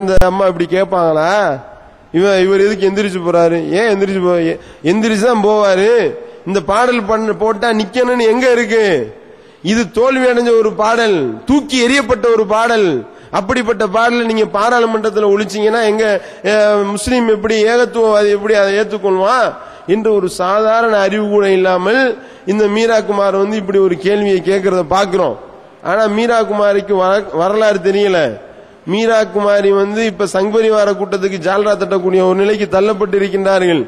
இந்த அம்மா இப்படி கேட்பாங்களா இவன் இவர் எதுக்கு எந்திரிச்சு போறாரு? ஏன் எந்திரிச்சு போ எ- எந்திரிச்சு தான் போவாரு. இந்த பாடல் பண்ண போட்டா நிக்கணும்னு எங்க இருக்கு? இது தோல்வி அடைஞ்ச ஒரு பாடல் தூக்கி எறியப்பட்ட ஒரு பாடல். அப்படிப்பட்ட பாடலை நீங்க பாராளுமன்றத்தில் ஒழிச்சீங்கன்னா எங்க முஸ்லீம் எப்படி ஏகத்துவவாதி எப்படி அதை ஏத்துக்கொள்வான்? என்று ஒரு சாதாரண அறிவு கூட இல்லாமல் இந்த மீரா குமார் வந்து இப்படி ஒரு கேள்வியை கேட்கறத பாக்குறோம் ஆனா மீரா குமாரிக்கு வர- வரலாறு தெரியல. மீரா குமாரி வந்து இப்ப சங் பரிவார கூட்டத்துக்கு ஜால்ரா தட்டக்கூடிய ஒரு நிலைக்கு தள்ளப்பட்டு இருக்கின்றார்கள்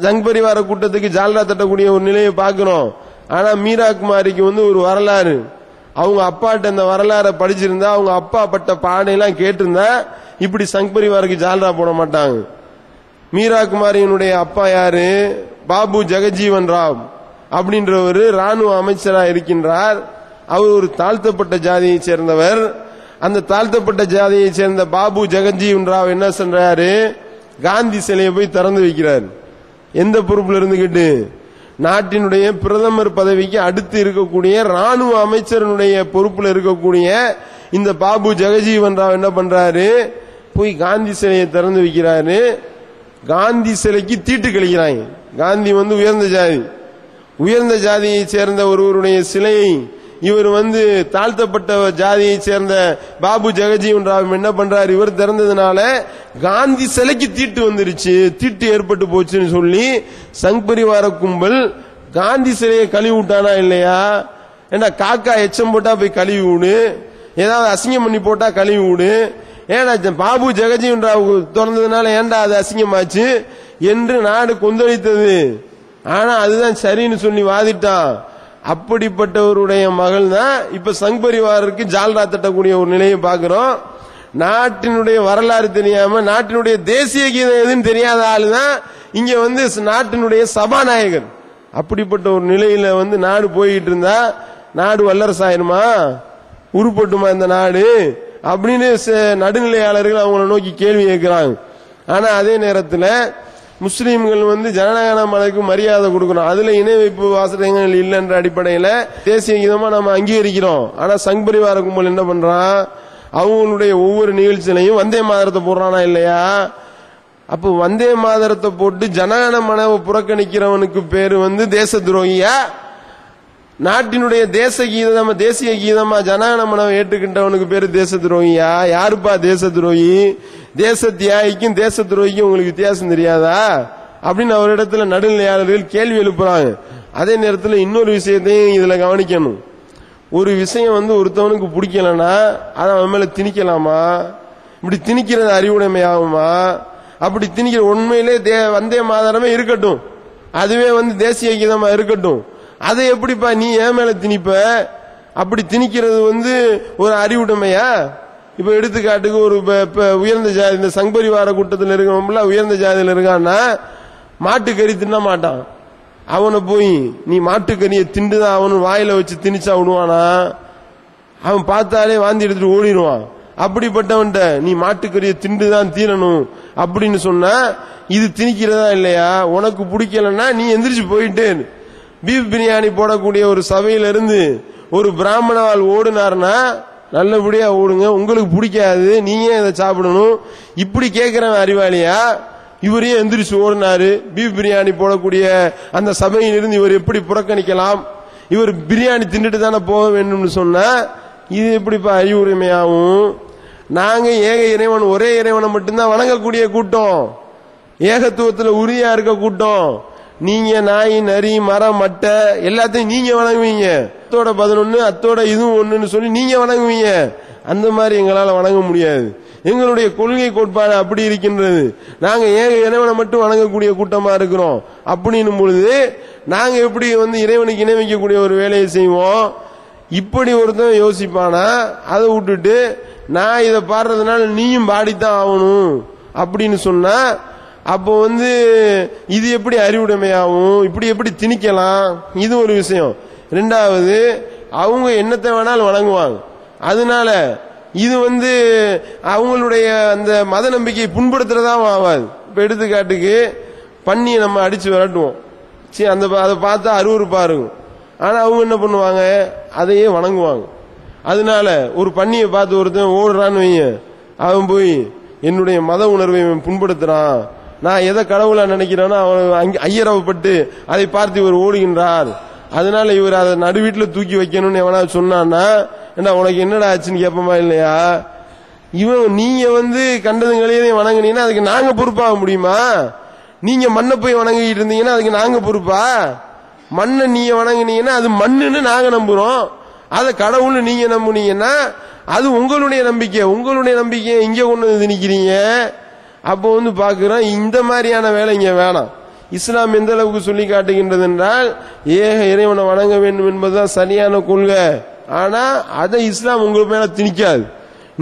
சங் பரிவார கூட்டத்துக்கு ஜால்ரா தட்டக்கூடிய ஒரு நிலையை பார்க்கிறோம் ஆனா மீரா குமாரிக்கு வந்து ஒரு வரலாறு. அவங்க அப்பாட்ட அந்த வரலாறை படிச்சிருந்தா அவங்க அப்பா பட்ட பாடையெல்லாம் கேட்டிருந்தா இப்படி சங் பரிவாருக்கு ஜால்ரா போட மாட்டாங்க. மீரா குமாரியினுடைய அப்பா யாரு? பாபு ஜெகஜீவன் ராவ் அப்படின்றவர் ராணுவ அமைச்சராக இருக்கின்றார். அவர் ஒரு தாழ்த்தப்பட்ட ஜாதியை சேர்ந்தவர். அந்த தாழ்த்தப்பட்ட ஜாதியை சேர்ந்த பாபு ஜெகஜீவன் ராவ் என்ன சொல்றாரு? காந்தி சிலையை போய் திறந்து வைக்கிறார். எந்த பொறுப்புல இருந்துகிட்டு? நாட்டினுடைய பிரதமர் பதவிக்கு அடுத்து இருக்கக்கூடிய ராணுவ அமைச்சரனுடைய பொறுப்புல இருக்கக்கூடிய இந்த பாபு ஜெகஜீவன் ராவ் என்ன பண்றாரு? போய் காந்தி சிலையை திறந்து வைக்கிறாரு. காந்தி சிலைக்கு தீட்டு கழிக்கிறாங்க. காந்தி வந்து உயர்ந்த ஜாதி. உயர்ந்த ஜாதியை சேர்ந்த ஒருவருடைய சிலையை இவர் வந்து தாழ்த்தப்பட்ட ஜாதியை சேர்ந்த பாபு ஜெகஜீவன் ராவ் என்ன பண்றாரு? இவர் திறந்ததுனால காந்தி சிலைக்கு தீட்டு வந்துருச்சு. தீட்டு ஏற்பட்டு போச்சுன்னு சொல்லி சங் பரிவார கும்பல் காந்தி சிலையை கழுவி விட்டானா இல்லையா? ஏன்னா காக்கா எச்சம் போட்டா போய் கழுவி விடு ஏதாவது அசிங்கம் பண்ணி போட்டா கழுவி விடு ஏன்னா பாபு ஜெகஜீவன் ராவ் திறந்ததுனால ஏன்டா அது அசிங்கமாச்சு? என்று நாடு கொந்தளித்தது. ஆனா அதுதான் சரின்னு சொல்லி வாதிட்டான். அப்படிப்பட்டவருடைய மகள் தான் இப்ப சங் பரிவாருக்கு ஜால்ரா தட்டக்கூடிய ஒரு நிலையை பார்க்கிறோம். நாட்டினுடைய வரலாறு தெரியாம நாட்டினுடைய தேசிய கீதம் எதுன்னு தெரியாத ஆளு தான் இங்க வந்து நாட்டினுடைய சபாநாயகர் அப்படிப்பட்ட ஒரு நிலையில வந்து நாடு போயிட்டு இருந்தா நாடு வல்லரசாயிருமா உருப்பட்டுமா இந்த நாடு? அப்படின்னு ச- நடுநிலையாளர்கள் அவங்கள நோக்கி கேள்வி கேட்கிறாங்க. ஆனா அதே நேரத்தில் முஸ்லீம்கள் வந்து ஜனநாயக மலைக்கு மரியாதை கொடுக்கணும். அதுல இணை வைப்பு வாசகங்கள் இல்லைன்ற அடிப்படையில தேசிய கீதமா நம்ம அங்கீகரிக்கிறோம். ஆனா சங் பரிவார கும்பல் என்ன பண்றான் அவங்களுடைய ஒவ்வொரு நிகழ்ச்சியிலையும் வந்தே மாதரத்தை போடுறானா இல்லையா? அப்போ வந்தே மாதரத்தை போட்டு ஜனகன மனவை புறக்கணிக்கிறவனுக்கு பேரு வந்து தேச துரோகியா நாட்டினுடைய தேச கீதமா தேசிய கீதமா ஜனகன மனவை ஏற்றுக்கின்றவனுக்கு பேரு தேச துரோகியா யாருப்பா தேச துரோகி தேச தியாகிக்கும் தேச துரோகிக்கும் உங்களுக்கு வித்தியாசம் தெரியாதா? அப்படின்னு அவரிடத்துல நடுநிலையாளர்கள் கேள்வி எழுப்புறாங்க. அதே நேரத்தில் இன்னொரு விஷயத்தையும் இதுல கவனிக்கணும். ஒரு விஷயம் வந்து ஒருத்தவனுக்கு பிடிக்கலன்னா அதை அவன் மேல திணிக்கலாமா? இப்படி திணிக்கிறது அறிவுடைமை ஆகுமா அப்படி திணிக்கிற உண்மையிலே தே- வந்தே மாதரமே இருக்கட்டும். அதுவே வந்து தேசிய கீதமா இருக்கட்டும். அதை எப்படிப்பா நீ ஏன் மேல திணிப்ப? அப்படி திணிக்கிறது வந்து ஒரு அறிவுடைமையா? இப்ப எடுத்துக்காட்டுக்கு ஒரு உயர்ந்த ஜாதி இந்த சங்பரிவார கூட்டத்தில் இருக்கவங்கள உயர்ந்த ஜாதியில் இருக்கான்னா மாட்டுக்கறி தின்ன மாட்டான். அவனை போய் நீ மாட்டுக்கறியை திண்டுதான் அவனு வாயில வச்சு திணிச்சா விடுவானா அவன் பார்த்தாலே வாந்தி எடுத்துட்டு ஓடிடுவான். அப்படிப்பட்டவன்ட்ட நீ மாட்டுக்கறியை திண்டு தான் தீரணும் அப்படின்னு சொன்னா இது திணிக்கிறதா இல்லையா? உனக்கு பிடிக்கலன்னா நீ எந்திரிச்சு போயிட்டு பீஃப் பிரியாணி போடக்கூடிய ஒரு சபையிலிருந்து ஒரு பிராமணால் ஓடினார்னா நல்லபடியா ஓடுங்க. உங்களுக்கு பிடிக்காது. நீயே இதை சாப்பிடணும். இப்படி கேட்கிறவன் அறிவாளியா? இவரே எந்திரிச்சு ஓடினாரு. பீஃப் பிரியாணி போடக்கூடிய அந்த சபையிலிருந்து இவர் எப்படி புறக்கணிக்கலாம்? இவர் பிரியாணி தின்னுட்டு தானே போக வேண்டும்னு சொன்னா இது எப்படிப்பா அறிவுரிமையாகும் நாங்க ஏக இறைவன் ஒரே இறைவனை மட்டும்தான் வணங்கக்கூடிய கூட்டம். ஏகத்துவத்துல உறுதியா இருக்க கூட்டம். நீங்க நாய் நரி மரம் மட்டை எல்லாத்தையும் நீங்க வணங்குவீங்க. அத்தோட பதினொன்னு அத்தோட இதுவும் ஒண்ணுன்னு சொல்லி நீங்க வணங்குவீங்க. அந்த மாதிரி எங்களால வணங்க முடியாது. எங்களுடைய கொள்கை கோட்பாடு அப்படி இருக்கின்றது. நாங்க ஏன் இறைவனை மட்டும் வணங்கக்கூடிய கூட்டமா இருக்கிறோம். அப்படின்னும் பொழுது நாங்க எப்படி வந்து இறைவனுக்கு இணை வைக்கக்கூடிய ஒரு வேலையை செய்வோம்? இப்படி ஒருத்தன் யோசிப்பானா? அதை விட்டுட்டு நான் இதை பாடுறதுனால நீயும் பாடித்தான் ஆகணும். அப்படின்னு சொன்னா அப்போ வந்து இது எப்படி அறிவுடைமையாகும்? இப்படி எப்படி திணிக்கலாம்? இது ஒரு விஷயம். ரெண்டாவது அவங்க என்னத்தை வேணாலும் வணங்குவாங்க. அதனால இது வந்து அவங்களுடைய அந்த மத நம்பிக்கையை புண்படுத்துறதாவும் ஆகாது. இப்போ எடுத்துக்காட்டுக்கு பன்னியை நம்ம அடிச்சு விரட்டுவோம். சரி அந்த அதை பார்த்தா அருவருப்பா இருக்கும். ஆனால் அவங்க என்ன பண்ணுவாங்க? அதையே வணங்குவாங்க. அதனால ஒரு பன்னியை பார்த்து ஒருத்தன் ஓடுறான்னு வையன். அவன் போய் என்னுடைய மத உணர்வை புண்படுத்துறான். நான் எதை கடவுளா நினைக்கிறேனோ அவன் ஐயரவப்பட்டு அதை பார்த்து இவர் ஓடுகின்றார். அதனால இவர் அதை நடுவீட்டுல தூக்கி வைக்கணும்னு எவனா சொன்னான்னா என்ன உனக்கு என்னடா ஆச்சுன்னு கேட்போமா இல்லையா? இவன் நீங்க வந்து கண்டதும் வணங்கினீங்கன்னா அதுக்கு நாங்க பொறுப்பாக முடியுமா? நீங்க மண்ணை போய் வணங்கிட்டு இருந்தீங்கன்னா அதுக்கு நாங்க பொறுப்பா? மண்ணை நீங்க வணங்கினீங்கன்னா அது மண்ணுன்னு நாங்க நம்புறோம். அதை கடவுள்னு நீங்க நம்புனீங்கன்னா அது உங்களுடைய நம்பிக்கை. உங்களுடைய நம்பிக்கையை இங்க கொண்டு வந்து நிக்கிறீங்க. அப்போ வந்து பாக்குறோம் இந்த மாதிரியான வேலை இங்க வேணாம். இஸ்லாம் எந்த அளவுக்கு சொல்லி காட்டுகின்றது என்றால் ஏக இறைவனை வணங்க வேண்டும் என்பதுதான் சரியான கொள்கை. ஆனா அதை இஸ்லாம் உங்களுக்கு மேல திணிக்காது.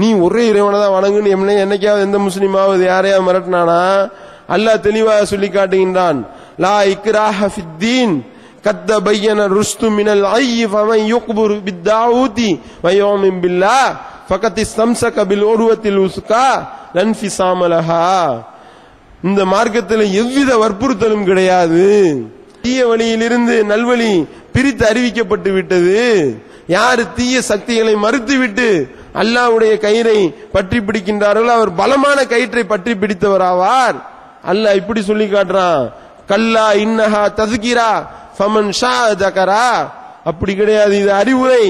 நீ ஒரே இறைவனை தான் வணங்குன்னு என்ன என்னைக்காவது எந்த முஸ்லீமாவது யாரையாவது மிரட்டினானா அல்லாஹ் தெளிவாக சொல்லி காட்டுகின்றான். லா இக்ராஹ ஃபித்தீன் கத்த பையன ருஸ்து மினல் ஐயி ஃபமன் யுக்புர் பித்தாவூதி வயோமின் பில்லா ஃபகத் இஸ்தம்சக பில் உருவத்தில் உஸ்கா லன்பிசாமலஹா இந்த மார்க்கத்தில் எவ்வித வற்புறுத்தலும் கிடையாது. தீய வழியிலிருந்து நல்வழி பிரித்து அறிவிக்கப்பட்டு விட்டது. யார் தீய சக்திகளை மறுத்துவிட்டு அல்லாவுடைய கயிறை பற்றி பிடிக்கின்றார்களோ அவர் பலமான கயிற்றை பற்றி பிடித்தவராவார். அல்லாஹ் இப்படி சொல்லி காட்டுறான். கல்லா இன்னஹா ததுகிரா ஃபமன் ஷா ஜகரா அப்படி கிடையாது. இது அறிவுரை.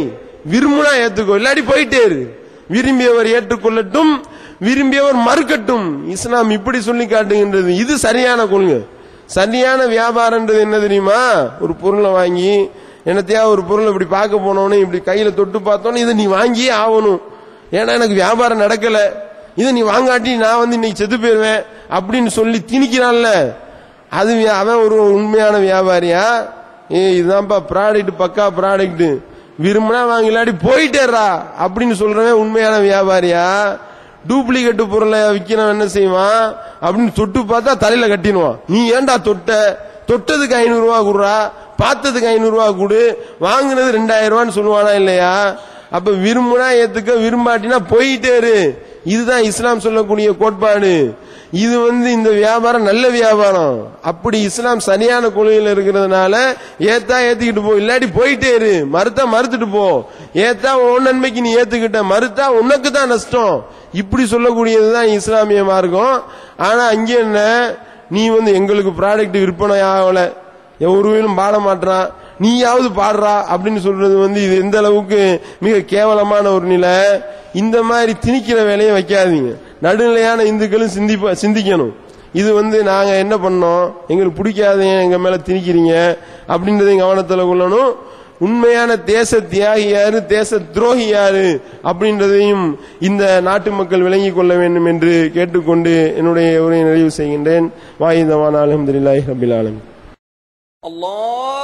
விரும்புனா ஏத்துக்கோ. இல்லாடி போயிட்டேரு விரும்பியவர் ஏற்றுக்கொள்ளட்டும். விரும்பியவர் மறுக்கட்டும். இஸ்லாம் இப்படி சொல்லி காட்டுகின்றது. இது சரியான கொள்கை. சரியான வியாபாரம்ன்றது என்ன தெரியுமா? ஒரு பொருளை வாங்கி என்னத்தையா ஒரு பொருளை இப்படி பார்க்க போனோன்னு இப்படி கையில தொட்டு பார்த்தோன்னு இதை நீ வாங்கியே ஆகணும். ஏன்னா எனக்கு வியாபாரம் நடக்கல. இதை நீ வாங்காட்டி நான் வந்து இன்னைக்கு செத்து போயிருவேன் அப்படின்னு சொல்லி திணிக்கிறான்ல. அது அவன் ஒரு உண்மையான வியாபாரியா? ஏ இதுதான்ப்பா ப்ராடக்ட் பக்கா ப்ராடக்ட் விரும்பினா வாங்கலாடி போயிட்டேறா அப்படின்னு சொல்றவன் உண்மையான வியாபாரியா? டூப்ளிகேட் பொருளை விற்கிறவன் என்ன செய்வான்? அப்படின்னு தொட்டு பார்த்தா தலையில கட்டிடுவான். நீ ஏன்டா தொட்ட? தொட்டதுக்கு ஐநூறு ரூபா கொடுறா? பார்த்ததுக்கு ஐநூறு ரூபா கொடு. வாங்கினது ரெண்டாயிரம் ரூபான்னு சொல்லுவானா இல்லையா? அப்ப விரும்புனா ஏத்துக்க விரும்பாட்டினா போயிட்டேரு இதுதான் இஸ்லாம் சொல்லக்கூடிய கோட்பாடு. இது வந்து இந்த வியாபாரம் நல்ல வியாபாரம். அப்படி இஸ்லாம் சரியான கொள்கையில் இருக்கிறதுனால ஏத்தா ஏத்திக்கிட்டு போ இல்லாட்டி போயிட்டே இரு. மறுத்தா மறுத்துட்டு போ. ஏத்தா உன் நன்மைக்கு நீ ஏத்துக்கிட்ட மறுத்தா உனக்கு தான் நஷ்டம். இப்படி சொல்லக்கூடியதுதான் இஸ்லாமிய மார்க்கம். ஆனா அங்க என்ன? நீ வந்து எங்களுக்கு ப்ராடக்ட் விற்பனை ஆகல. ஒருவரும் பாட மாட்டான் நீயாவது பாடுறா அப்படின்னு சொல்றது வந்து இது எந்த அளவுக்கு மிக கேவலமான ஒரு நிலை. இந்த மாதிரி திணிக்கிற வேலையை வைக்காதீங்க. நடுநிலையான இந்துக்களும் சிந்திப்ப சிந்திக்கணும். இது வந்து நாங்கள் என்ன பண்ணோம்? எங்களுக்கு பிடிக்காதீங்க எங்கள் மேலே திணிக்கிறீங்க? அப்படின்றதையும் கவனத்தில் கொள்ளணும். உண்மையான தேச தியாகி யாரு? தேச துரோகி யாரு? அப்படின்றதையும் இந்த நாட்டு மக்கள் விளங்கிக் கொள்ள வேண்டும் என்று கேட்டுக்கொண்டு என்னுடைய உரையை நிறைவு செய்கின்றேன். வாயுதவான் அலமதுல்லாஹி ரபில் ஆலம் அல்லாஹ்